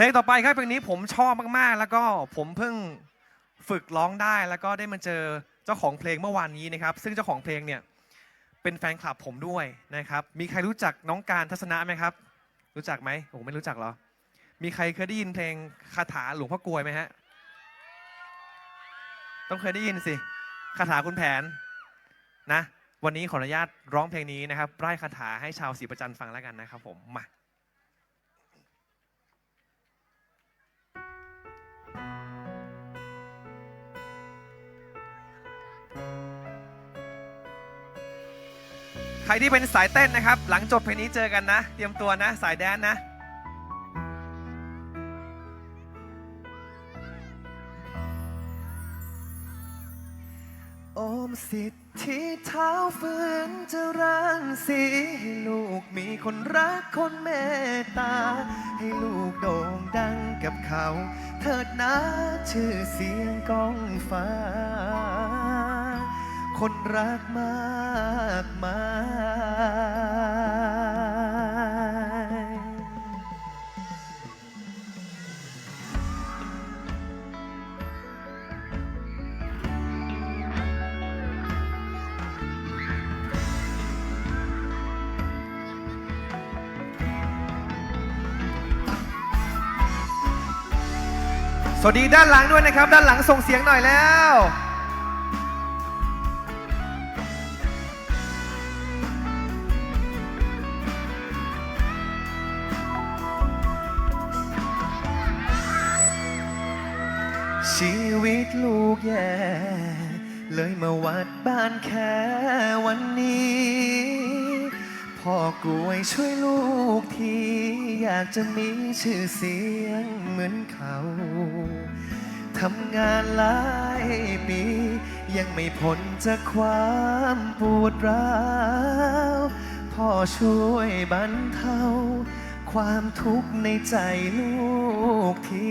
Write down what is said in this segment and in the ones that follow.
ลงต่อไปครับเพลงนี้ผมชอบมากๆ แล้วก็ผมเพิ่งฝึกร้องได้แล้วก็ได้มาเจอเจ้าของเพลงเมื่อวานนี้นะครับ ซึ่งเจ้าของเพลงเนี่ยเป็นแฟนคลับผมด้วยนะครับ มีใครรู้จักน้องการทัศนะไหมครับ รู้จักไหมโอ้ไม่รู้จักหรอ มีใครเคยได้ยินเพลงคาถาหลวงพ่อกลวยไหมฮะ ต้องเคยได้ยินสิคาถาคุณแผนนะ วันนี้ขออนุญาตร้องเพลงนี้นะครับไร้คาถาให้ชาวศรีประจันฟังแล้วกันนะครับผมมา รที่เป็นสายเต้นนะครับ หลังจบเพลงนี้เจอกันนะ เตรียมตัวนะ สายแดนนะโอมสิทธิเท้าฝืนจะร่างสีให้ลูกมีคนรักคนเมตตา ให้ลูกโด่งดังกับเขา เถิดนะชื่อเสียงกองฟ้า คนรักมากมายสวัสดีด้านหลังด้วยนะครับ ด้านหลังส่งเสียงหน่อยแล้ว ชีวิตลูกแย่ เลยมาวัดบ้านแค่วันนี้ พ่อกลวยช่วยลูกทีอยากจะมีชื่อเสียงเหมือนเขาทำงานหลายปี ยังไม่พ้นจากความปวดร้าวพ่อช่วยบรรเทาความทุกข์ในใจลูกที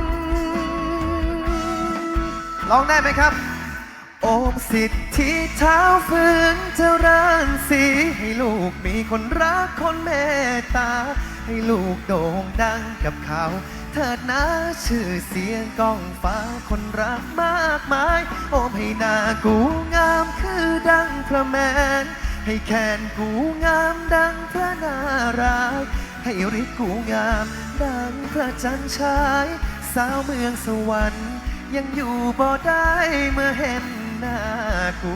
ร้องได้ไหมครับ โอมสิทธิเท้าฝืนเจริญสีให้ลูกมีคนรักคนเมตตา ให้ลูกโด่งดังกับเขา เถิดนะชื่อเสียงก้องฟ้าคนรักมากมาย โอมให้หน้ากูงามคือดังพระแมน ให้แขนกูงามดังพระนารายณ์ให้ฤทธิ์กูงามดังพระจันทร์ฉาย สาวเมืองสวรรค์ ยังอยู่บ่ได้เมื่อเห็นหน้ากู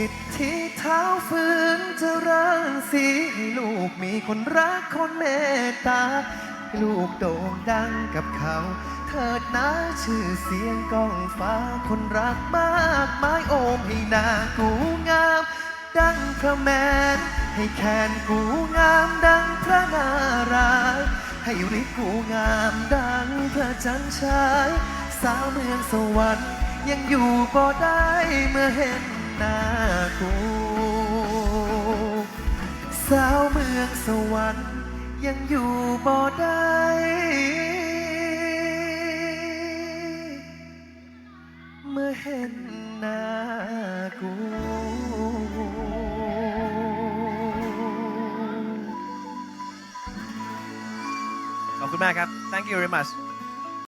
สิทธิเท้าฝืนเจะร่างสีให้ลูกมีคนรักคนเมตตาให้ลูกโด่งดังกับเขา เถิดนะชื่อเสียงก้องฟ้าคนรักมากมายโอมให้หน้ากูงาม ดังพระแมน ให้แขนกูงามดังพระนารายให้ฤทธิ์กูงามดังพระจันทร์ฉาย สาวเมืองสวรรค์ยังอยู่บ่ได้เมื่อเห็น หน้ากูสาวเมืองสวรรค์ยังอยู่บ่ได้เมื่อเห็นหน้ากูขอบคุณมากครับ thank you very much